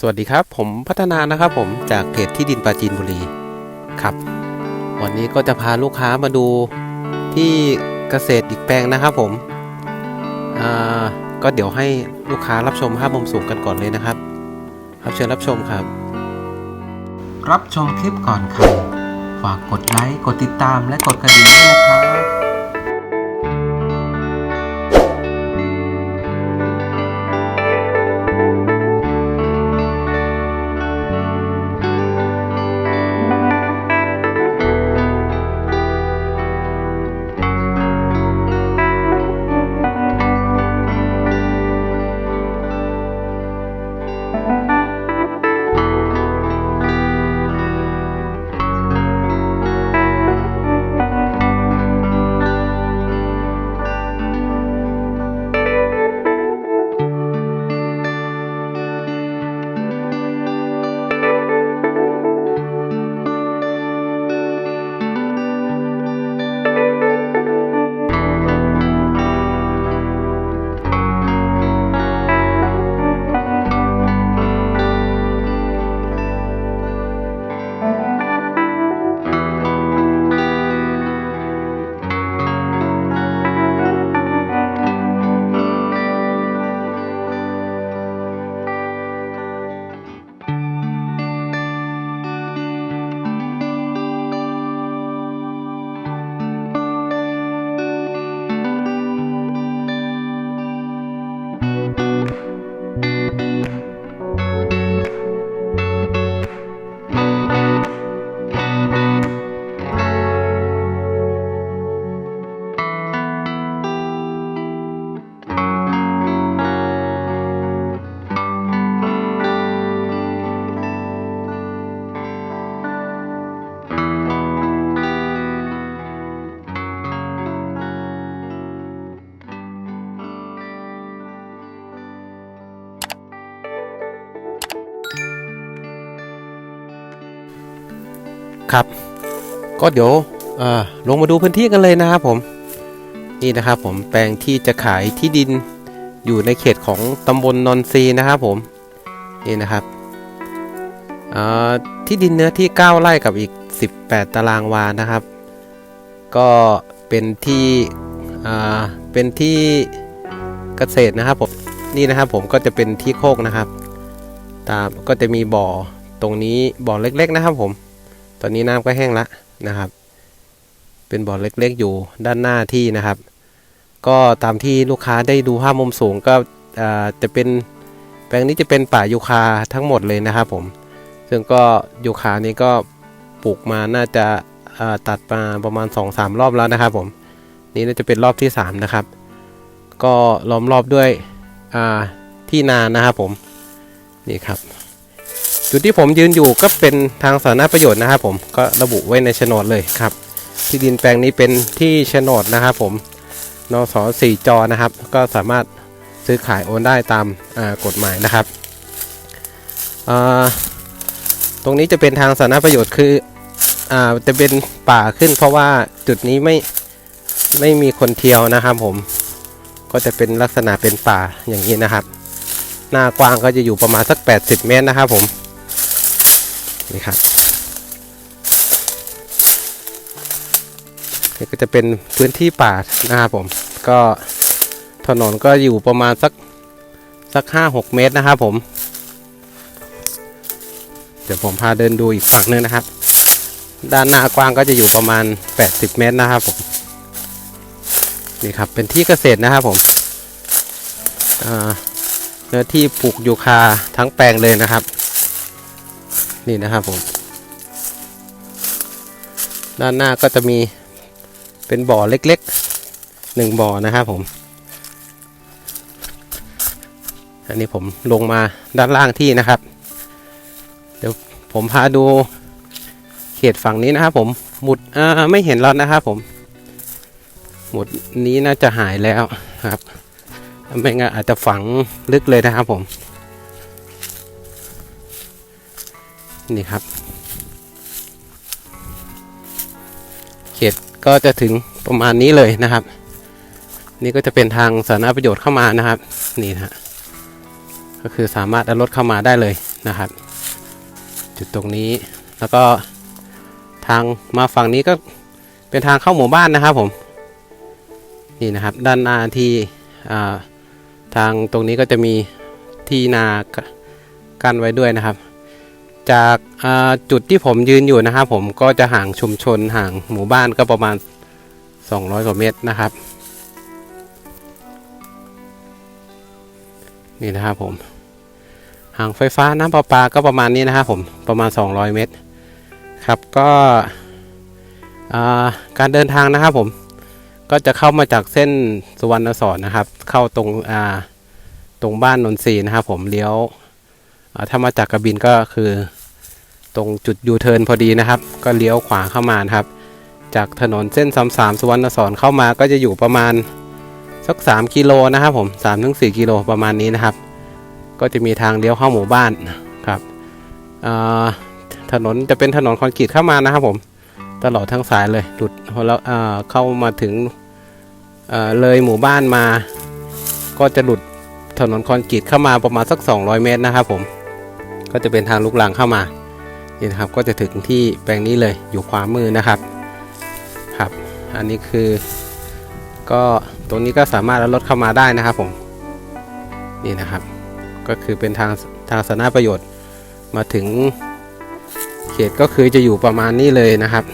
สวัสดีครับ ผมพัฒนานะครับผมจากเพจที่ดินปราจีนบุรีครับ วันนี้ก็จะพาลูกค้ามาดูที่เกษตรอีกแปลงนะครับผมอ่าก็เดี๋ยวให้ลูกค้ารับชมภาพมุมสูงกันก่อนเลยนะครับ ครับเชิญรับชมครับ รับชมคลิปก่อนใครฝากกดไลค์กดติดตามและกดกระดิ่งด้วยนะครับ ครับ ก็เดี๋ยวลงมาดูพื้นที่กันเลยนะครับผม นี่นะครับผมแปลงที่จะขายที่ดินอยู่ในเขตของตำบลนนทรีนะครับผม นี่นะครับที่ดินเนื้อที่ 9 ไร่กับอีก 18 ตารางวานะครับ ก็เป็นที่เป็นที่เกษตรนะครับผมนี่นะครับผมก็จะเป็นที่โคกนะครับ ตามก็จะมีบ่อตรงนี้บ่อเล็ก ๆ นะครับผม ตอนนี้น้ำก็แห้งละนะครับ เป็นบ่อเล็กๆอยู่ด้านหน้าที่นะครับ ก็ตามที่ลูกค้าได้ดูภาพมุมสูงก็จะเป็นแปลงนี้จะเป็นป่ายูคาทั้งหมดเลยนะครับผม ซึ่งก็ยูคานี้ก็ปลูกมาน่าจะาตัดมาประมาณ 2-3 รอบแล้วนะครับผม นี่น่าจะเป็นรอบที่ 3 นะครับ ก็ล้อมรอบด้วยที่นานะครับผม นี่ครับ จุดที่ผมยืนอยู่ก็เป็นทางสาธารณประโยชน์นะครับผมก็ระบุไว้ในโฉนดเลยครับ ที่ดินแปลงนี้เป็นที่โฉนดนะครับผมนสสี่จอนะครับ ก็สามารถซื้อขายโอนได้ตามกฎหมายนะครับ ตรงนี้จะเป็นทางสาธารณประโยชน์คืออจะเป็นป่าขึ้น เพราะว่าจุดนี้ไม่ไม่มีคนเที่ยวนะครับผมก็จะเป็นลักษณะเป็นป่าอย่างนี้นะครับ หน้ากว้างก็จะอยู่ประมาณสัก 80 เมตรนะครับผม นี่ครับนี่ก็จะเป็นพื้นที่ป่านะครับผม ก็ถนนก็อยู่ประมาณสักสักห้าหกเมตรนะครับผม เดี๋ยวผมพาเดินดูอีกฝั่งหนึงนะครับ ด้านหน้ากว้างก็จะอยู่ประมาณ 80 เมตรนะครับผมนี่ครับเป็นที่เกษตรนะครับผมเนื้อที่ปลูกยูคาทั้งแปลงเลยนะครับ นี่นะครับผม ด้านหน้าก็จะมีเป็นบ่อเล็กๆหนึ่งบ่อนะครับผม อันนี้ผมลงมาด้านล่างที่นะครับ เดี๋ยวผมพาดูเขตฝั่งนี้นะครับผมหมุดอ่าไม่เห็นแล้วนะครับผม หมุดนี้น่าจะหายแล้วครับไม่งั้นอาจจะฝังลึกเลยนะครับผม นี่ครับ เขตก็จะถึงประมาณนี้เลยนะครับ นี่ก็จะเป็นทางสาธารณประโยชน์เข้ามานะครับ นี่นะฮะก็คือสามารถเอารถเข้ามาได้เลยนะครับ จุดตรงนี้แล้วก็ทางมาฝั่งนี้ก็เป็นทางเข้าหมู่บ้านนะครับผมนี่นะครับ ด้านหน้าที่ทางตรงนี้ก็จะมีที่นากั้นไว้ด้วยนะครับ จากาจุดที่ผมยืนอยู่นะครับผมก็จะห่างชุมชนห่างหมู่บ้านก็ประมาณ 200กว่าเมตรนะครับ นี่นะครับผมห่างไฟฟ้าน้ำประปาก็ประมาณนี้นะครับผมประมาณ 200 เมตร ครับก็การเดินทางนะครับผมก็จะเข้ามาจากเส้นสุวรรณสอนนะครับ เข้าตรงตรงบ้านนนทรีนะครับผมเลี้ยวถ้ามาจากกระบินก็คือ ตรงจุดยูเทิร์นพอดีนะครับ ก็เลี้ยวขวาเข้ามานะครับ จากถนนเส้นสามสามสุวรรณสอนเข้ามาก็จะอยู่ประมาณสัก 3 กิโลนะครับผม3ถึง4กิโลประมาณนี้นะครับ ก็จะมีทางเลี้ยวเข้าหมู่บ้านครับถนนจะเป็นถนนคอนกรีตเข้ามานะครับผมตลอดทั้งสายเลยหลุดพอเราเเข้ามาถึงเเลยหมู่บ้านมา ก็จะหลุดถนนคอนกรีตเข้ามาประมาณสัก 200 เมตรนะครับผมก็จะเป็นทางลูกลังเข้ามา นี่นะครับก็จะถึงที่แปลงนี้เลยอยู่ขวามือนะครับครับ อันนี้คือ ก็ตรงนี้ก็สามารถเอารถเข้ามาได้นะครับผมนี่นะครับ ก็คือเป็นทางทางสาธารณประโยชน์มาถึงเขตก็คือจะอยู่ประมาณนี้เลยนะครับ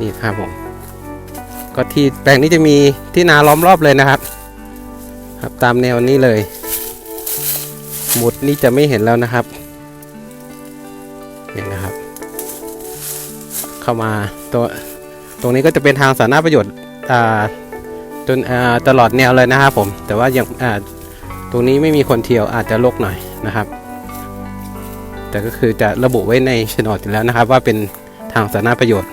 นี่ครับผมก็ที่แปลงนี้จะมีที่นาล้อมรอบเลยนะครับ ครับตามแนวนี้เลยหมุดนี่จะไม่เห็นแล้วนะครับ นี่นะครับ เข้ามาตัวตรงนี้ก็จะเป็นทางสาธารณประโยชน์อ่าจนอ่าตลอดแนวเลยนะครับผม แต่ว่าอยังอ่าตรงนี้ไม่มีคนเที่ยวอาจจะรกหน่อยนะครับ แต่ก็คือจะระบุไว้ในโฉนดอยู่แล้วนะครับ ว่าเป็นทางสาธารณประโยชน์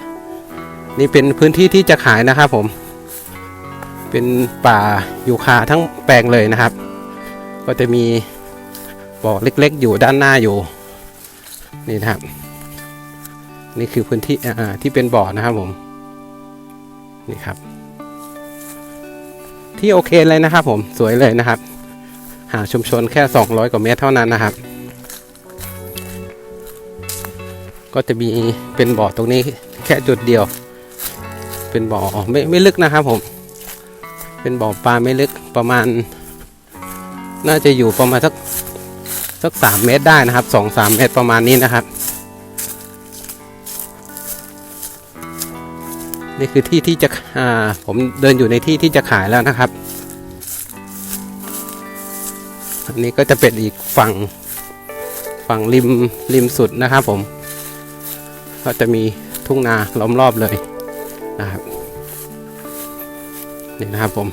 นี่เป็นพื้นที่ที่จะขายนะครับผม เป็นป่ายูคาทั้งแปลงเลยนะครับ ก็จะมีบ่อเล็กๆ อยู่ด้านหน้าอยู่ นี่นะครับ นี่คือพื้นที่อ่าที่เป็นบ่อนะครับผม นี่ครับ ที่โอเคเลยนะครับผมสวยเลยนะครับห่างชุมชนแค่ 200 กว่าเมตรเท่านั้นนะครับ ก็จะมีเป็นบ่อตรงนี้แค่จุดเดียว เป็นบ่อไม่ไม่ลึกนะครับผม เป็นบ่อปลาไม่ลึกประมาณ น่าจะอยู่ประมาณสัก สักสามเมตรได้นะครับสองสามเมตรประมาณนี้นะครับ นี่คือที่ที่จะอ่าผมเดินอยู่ในที่ที่จะขายแล้วนะครับ อันนี้ก็จะเป็นอีกฝั่งฝั่งริมริมสุดนะครับผม ก็จะมีทุ่งนาล้อมรอบเลยนะครับนี่นะครับผม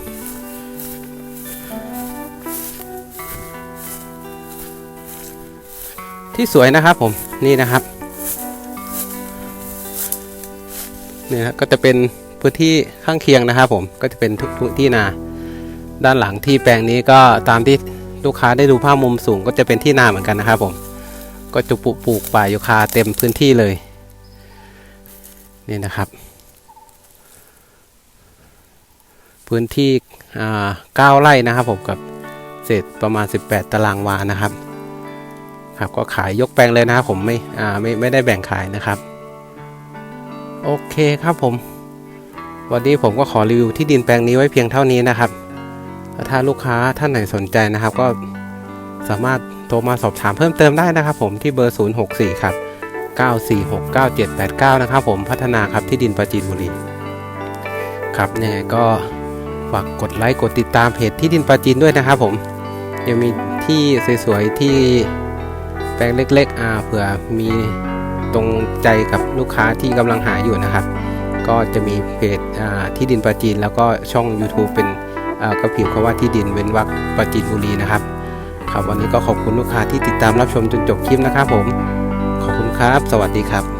ที่สวยนะครับผมนี่นะครับนี่นะก็จะเป็นพื้นที่ข้างเคียงนะครับ ผมก็จะเป็นทุกทุกที่นา ด้านหลังที่แปลงนี้ก็ตามที่ลูกค้าได้ดูภาพมุมสูง ก็จะเป็นที่นาเหมือนกันนะครับผมก็จะปลูกปลูกป่ายูคาเต็มพื้นที่เลยนี่นะครับ พื้นที่อ่าเก้าไร่นะครับผมกับเศษประมาณ 18 ตารางวานะครับ ครับก็ขายยกแปลงเลยนะครับผมไม่อ่าไม่ไม่ได้แบ่งขายนะครับ โอเคครับผม วันนี้ผมก็ขอรีวิวที่ดินแปลงนี้ไว้เพียงเท่านี้นะครับถ้าลูกค้าท่านไหนสนใจนะครับ ก็สามารถโทรมาสอบถามเพิ่มเติมได้นะครับ ผมที่เบอร์ 064ครับ9469789 นะครับผมพัฒนาครับที่ดินปราจีนบุรีครับยังไงก็ฝากกดไลค์กดติดตามเพจที่ดินปราจีนด้วยนะครับผมยังมีที่สวยๆที่ แปลงเล็กๆอ่าเผื่อมีตรงใจกับลูกค้าที่กำลังหาอยู่นะครับ ก็จะมีเพจอ่าที่ดินปราจีน แล้วก็ช่อง YouTube เป็นอ่าก็พิมพ์คำว่าที่ดินเว้นวรรคปราจีนบุรีนะครับครับวันนี้ก็ขอบคุณลูกค้าที่ติดตามรับชมจนจบคลิปนะครับผม ขอบคุณครับ สวัสดีครับ